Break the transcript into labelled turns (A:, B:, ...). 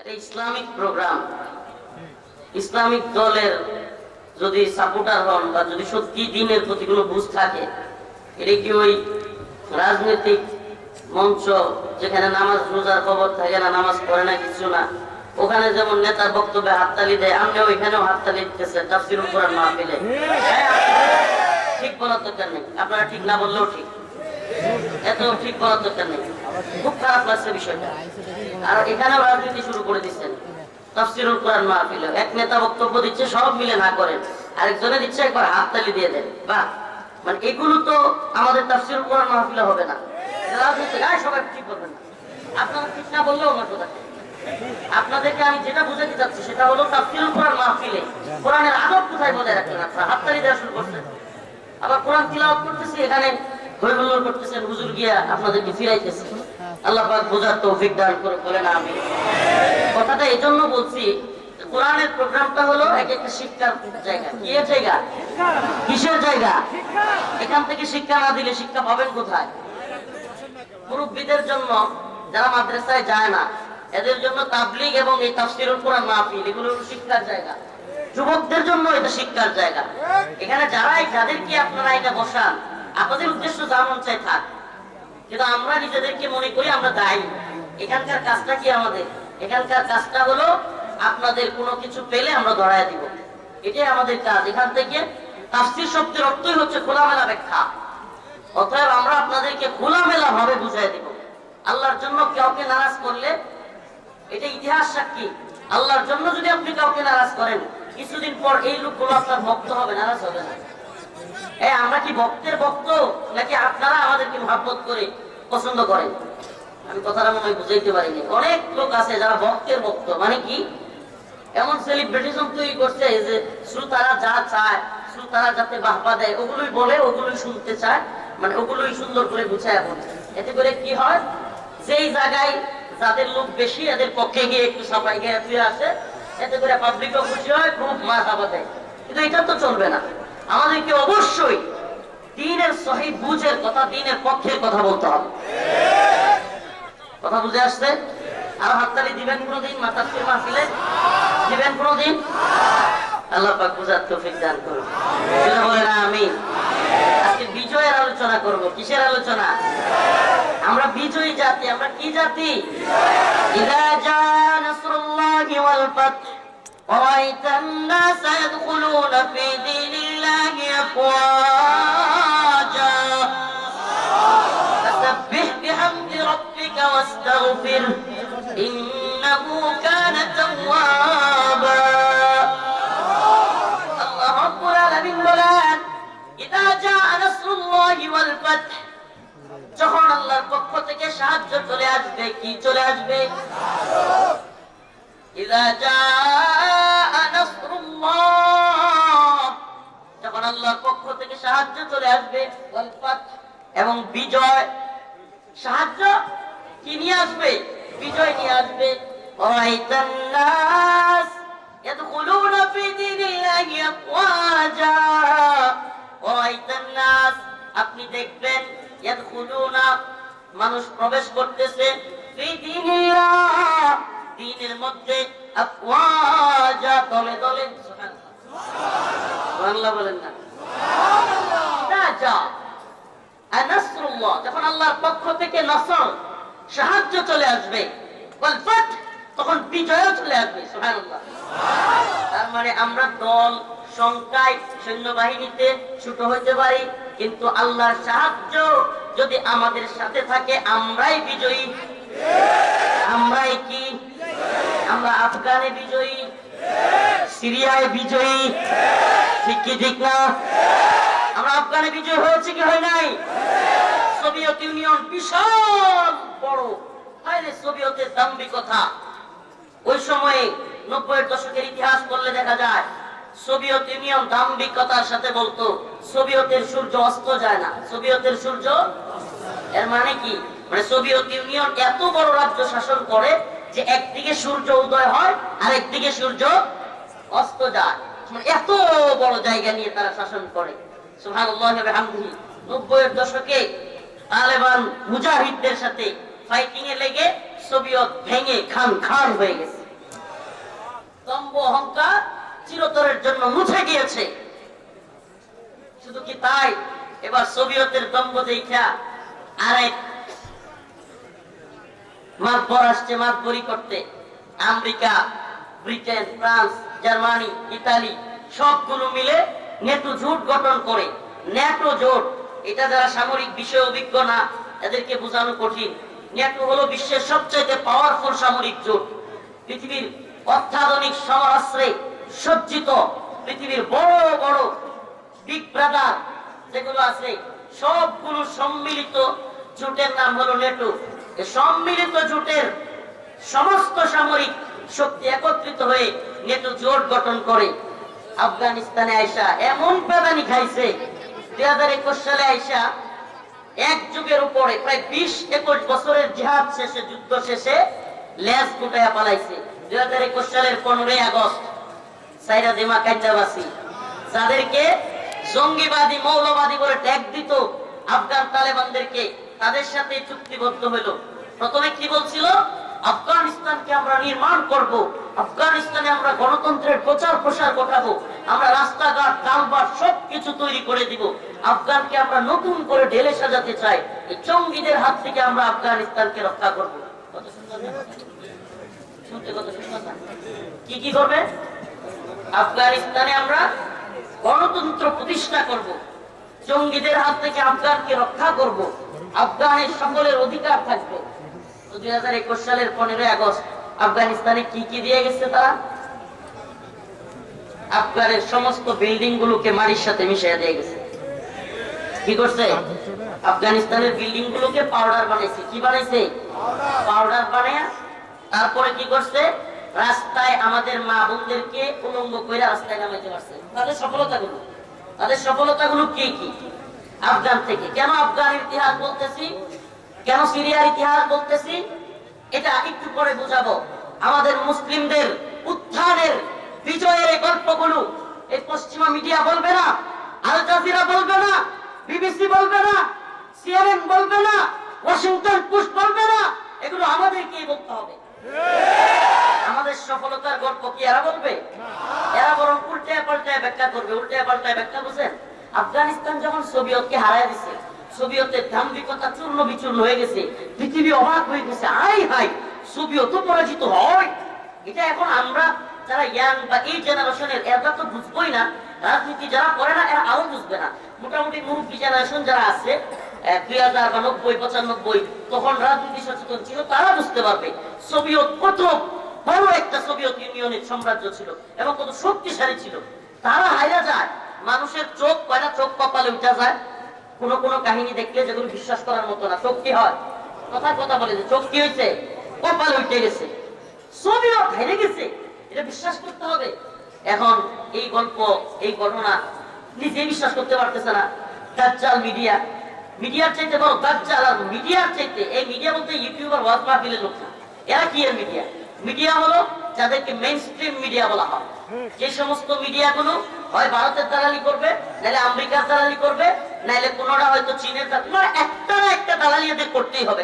A: এটা Islamic programme. Islamic দলের যদি সাপোর্টার হন বা যদি সত্যি দিনের প্রতি কোনো বুঝ থাকে এটা কি ওই রাজনৈতিক মঞ্চ যেখানে নামাজ রোজার খবর থাকে না নামাজ পড়ে না কিছু না? ওখানে যেমন নেতার বক্তব্যে হাততালি দেয় আপনি ওইখানেও হাততালি দিতেছে তাফসিরুল কোরআন মাহফিলে। হ্যাঁ, ঠিক বলার দরকার নেই। আপনারা ঠিক না বললেও ঠিক। মানে এগুলো তো আমাদের তাফসিরুল কোরআন মাহফিলে হবে না। আপনাদেরকে আমি যেটা বুঝাতে চাচ্ছি, সেটা হলো তাফসিরুল কোরআন মাহফিলে কোরআনের আদব কোথায় বজায় রাখলেন আপনারা? হাততালি দেওয়া শুরু করছেন। আবার কোরআন তিলাওয়াত করতেছি, এখানে হইহুল্লোড় করতেছেন, হুজুর গিয়া আপনাদেরকে ফিরাইতেছে। আল্লাহ পাক বোঝার তৌফিক দান করে বলেন আমি কথাটা জন্য বলছি, কোরআনের প্রোগ্রামটা হলো এক একটা শিক্ষার জায়গা। কি জায়গা? কিসের জায়গা? এখান থেকে শিক্ষা না দিলে শিক্ষা পাবেন কোথায়? মুরব্বীদের জন্য যারা মাদ্রাসায় যায় না, এদের জন্য তাবলিগ এবং এই তাফসিরুল কোরআন মাহফিল, এগুলো শিক্ষার জায়গা। যুবকদের জন্য এটা শিক্ষার জায়গা। এখানে যারাই, যাদেরকে আপনারা এটা বসান আপনাদের উদ্দেশ্য যেমন চাই থাক। কিন্তু আমরা নিজেদেরকে মনে করি আমরা দায়ী। এখানকার কাজটা কি আমাদের? এখানকার কাজটা হলো আপনাদের কোনো কিছু পেলে আমরা ধরায় দিব। এটাই আমাদের কাজ। এখান থেকে তাফসির শব্দের অর্থই হচ্ছে খোলামেলা ব্যাখ্যা। অতএব আমরা আপনাদেরকে খোলামেলা ভাবে বুঝাই দিব। আল্লাহর জন্য কাউকে নারাজ করলে এটা ইতিহাস সাক্ষী। আল্লাহর জন্য যদি আপনি কাউকে নারাজ করেন, কিছুদিন পর এই লোকগুলো আপনার ভক্ত হবে, নারাজ হবে না। আমরা কি ভক্তের ভক্ত? নাকি আপনারা আমাদেরকে মহাব্বত করে পছন্দ করেন? আমি কথাটা মনে বুঝাইতে পারিনি। অনেক লোক আছে যারা ভক্তের ভক্ত। মানে কি? এমন সেলিব্রিটিজম তৈরি করছে যে শ্রোতারা যা চায়, শ্রোতারা যাতে বাহবা দেয়, ওগুলোই বলে, ওগুলোই শুনতে চায় মানে ওগুলোই সুন্দর করে গুছায় বলছে এতে করে কি হয়? যেই জায়গায় যাদের লোক বেশি, এদের পক্ষে গিয়ে একটু সাফাই গিয়ে আসে, এতে করে পাবলিকও খুশি হয়, খুব মা হাবা দেয়। কিন্তু এটা তো চলবে না। আমাদেরকে অবশ্যই দিনের সহি বুঝের কথা, দিনের পক্ষের কথা বলতে হবে। কথা বুঝে আসছে? আর হাততালি দিবেন কোনোদিন? মাথার ফির মাহফিলে দিবেন কোনোদিন? আল্লাহ পাক বুঝার দান আমি আজকে বিজয়ের আলোচনা করব। কিসের আলোচনা? আমরা বিজয়ী জাতি, আমরা কি জাতি? জা নাসরুল্লাহি ওয়াল ফাত ورأيت الناس يدخلون في دين الله أفواجا فسبح بحمد ربك واستغفره إنه كان توابا الله رب العالمين বলেন إذا جاء نصر الله والفتح যখন আল্লাহর পক্ষ থেকে সাহায্য চলে আসবে কি চলে আসবে إذا جاء আল্লাহর পক্ষ থেকে সাহায্য চলে আসবে ওয়াল ফাতহ এবং বিজয় সাহায্য কি নিয়ে আসবে বিজয় নিয়ে আসবে وَرَأَيْتَ النَّاسَ يَدْخُلُونَ فِي دِينِ اللَّهِ أَفْوَاجًا وَرَأَيْتَ النَّاسَ আপনি দেখবেন يَدْخُلُونَ মানুষ প্রবেশ করতেছে ফি দীনিল্লাহ দিনের মধ্যে আফওয়াজা দলে দলে সুবহানাল্লাহ বলেন না রাজা আনাসরুল্লাহ যখন আল্লাহর পক্ষ থেকে নসর সাহায্য চলে আসবে তখন বিজয়ও চলে আসবে তার মানে আমরা দল সংখ্যায় সৈন্যবাহিনীতে ছোট হইতে পারি কিন্তু আল্লাহর সাহায্য যদি আমাদের সাথে থাকে আমরাই বিজয়ী। আমরাই কি? আমরা আফগানে বিজয়ী। সিরিয়ায় বিজয়ী। ঠিক কি ঠিক না। আমরা আফগানে বিজয় হয়েছে কি হয় নাই? সোভিয়েত ইউনিয়ন বিশাল বড়। হয় সোভিয়েতের দাম্ভিকতা ওই সময়ে নব্বই দশকের ইতিহাস করলে দেখা যায়, সোভিয়েত ইউনিয়ন দাম্ভিকতার সাথে বলতো, সোভিয়েতের সূর্য অস্ত যায় না। সোভিয়েতের সূর্য এর মানে কি? মানে সোভিয়েত ইউনিয়ন এত বড় রাজ্য শাসন করে যে একদিকে সূর্য উদয় হয় আর একদিকে সূর্য অস্ত যায়। এত বড় জায়গা নিয়ে তারা শাসন করে। সুবহানাল্লাহি ওয়া বিহামদিহি। 90 এর দশকে তালেবান মুজাহিদদের সাথে ফাইটিং এ লেগে সোভিয়েত ভেঙে খান খান হয়ে গেছে। দম্ভ অহংকার চিরতরের জন্য মুছে গিয়েছে। শুধু কি তাই? এবার সোভিয়তের দম্ভ দেখা আরেক মাতবর আসছে মাতবরি করতে। America, Britain, France Germany, Italy, সবগুলো মিলে নেটো জোট গঠন করে। ন্যাটো জোট, এটা যারা সামরিক বিষয়ে অভিজ্ঞ না, এদেরকে বোঝানো কঠিন। ন্যাটো হলো বিশ্বের সবচেয়ে পাওয়ারফুল সামরিক জোট। পৃথিবীর অত্যাধুনিক সমরাস্ত্রে সজ্জিত পৃথিবীর বড় বড় বিগ ব্রাদার যেগুলো আছে, সবগুলো সম্মিলিত জোটের নাম হলো নেটো। সম্মিলিত জোটের সমস্ত সামরিক শক্তি একত্রিত হয়ে নেটো জোট গঠন করে। আফগানিস্তানে আইসা এমন প্রাধানি খাইছে, দুই হাজার একুশ সালে আইসা এক যুগের উপরে প্রায় বিশ একুশ বছরের জিহাদ শেষে, যুদ্ধ শেষে লেজ গুটাইয়া পালাইছে। দুই হাজার একুশ সালের পনেরোই আগস্ট সাইরা দিমা কান্দাবাসী যাদেরকে জঙ্গিবাদী, মৌলবাদী বলে ট্যাগ দিত, আফগান তালেবানদেরকে তাদের সাথে চুক্তিবদ্ধ হলো প্রথমে কি বলছিল? আফগানিস্তানকে আমরা নির্মাণ করব, আফগানিস্তানে আমরা গণতন্ত্রের প্রচার প্রসার ঘটাবো, আমরা রাস্তাঘাট ডালবার সবকিছু তৈরি করে দিব। আফগানকে আমরা নতুন করে ঢেলে সাজাতে চাই জঙ্গিদের হাত থেকে আমরা আফগানিস্তানকে রক্ষা করব। কি কি করবে? আফগানিস্তানে আমরা গণতন্ত্র প্রতিষ্ঠা করব, জঙ্গিদের হাত থেকে আফগানকে রক্ষা করব, আফগানের সকলের অধিকার থাকবে। সালের পনেরোই আগস্ট আফগানিস্তানে কি কি দিয়ে গেছে তারা? আফগানের সমস্ত বিল্ডিং গুলোকে সাথে মিশিয়ে দিয়ে গেছে। কি করছে? আফগানিস্তানের বিল্ডিং গুলোকে পাউডার কি পাউডার তারপরে কি করছে? রাস্তায় আমাদের মা বোনদেরকে উলঙ্গ করে রাস্তায় নামাইতে পারছে। তাদের সফলতাগুলো? তাদের সফলতাগুলো কি কি? আফগান থেকে। কেন আফগান ইতিহাস বলতেছি? কেন সিরিয়ার ইতিহাস বলতেছি? এটা একটু পরে বুঝাবো। আমাদের মুসলিমদের উত্থানের বিজয়ের গল্পগুলো এই পশ্চিমা মিডিয়া বলবে না, আল জাজিরা বলবে না, বিবিসি বলবে না, সিএনএন বলবে না, ওয়াশিংটন পোস্ট বলবে না, এগুলো আমাদেরকেই বলতে হবে। আমাদের সফলতার গল্প কি এরা বলবে? এরা বরং উল্টে পাল্টায় ব্যাখ্যা করবে, উল্টে পাল্টায় ব্যাখ্যা বুঝেন? আফগানিস্তান যখন সোভিয়তকে হারায় দিছে সোভিয়তের ধাম্বিকতা চূর্ণ বিচূর্ণ হয়ে গেছে, পৃথিবী অবাক হয়ে গেছে। আই হাই সোভিয়ত পরাজিত হয়। এটা এখন আমরা যারা ইয়াং বা এই জেনারেশনের এরা তো বুঝবোই না। রাজনীতি যারা করে না, এরা আরও বুঝবে না। মোটামুটি মুরব্বী জেনারেশন যারা আছে দুই হাজার বা নব্বই পঁচানব্বই, তখন রাজনীতি সচেতন ছিল, তারা বুঝতে পারবে সোভিয়ত প্রথম বড় একটা সোভিয়ত ইউনিয়নের সাম্রাজ্য ছিল এবং কত শক্তিশালী ছিল। তারা হাইরা যায়, মানুষের চোখ কয়টা চোখ কপালে উঠা যায়। কোন কোন কাহিনী দেখলে যেগুলো বিশ্বাস করার মতো না। কি হয়? কথা কথা বলে যে চোখ কি হয়েছে? কপাল উঠে গেছে। সোভিয়ত হেরে গেছে। এটা বিশ্বাস করতে হবে। এখন এই গল্প, এই ঘটনা নিজে বিশ্বাস করতে পারতেছে না। দাজ্জাল মিডিয়া। মিডিয়ার চাইতে বড় দাজ্জাল আর মিডিয়ার চাইতে, এই মিডিয়া বলতে ইউটিউবার ওয়াজ মাহফিলের লোক না এরা কি এর মিডিয়া? মিডিয়া হলো যাদেরকে মেইন স্ট্রিম মিডিয়া বলা হয়। যে সমস্ত মিডিয়াগুলো হয় ভারতের দালালি করবে, নাহলে আমেরিকার দালালি করবে নাহলে কোনোটা হয়তো চীনের একটা না একটা দালালি করতেই হবে।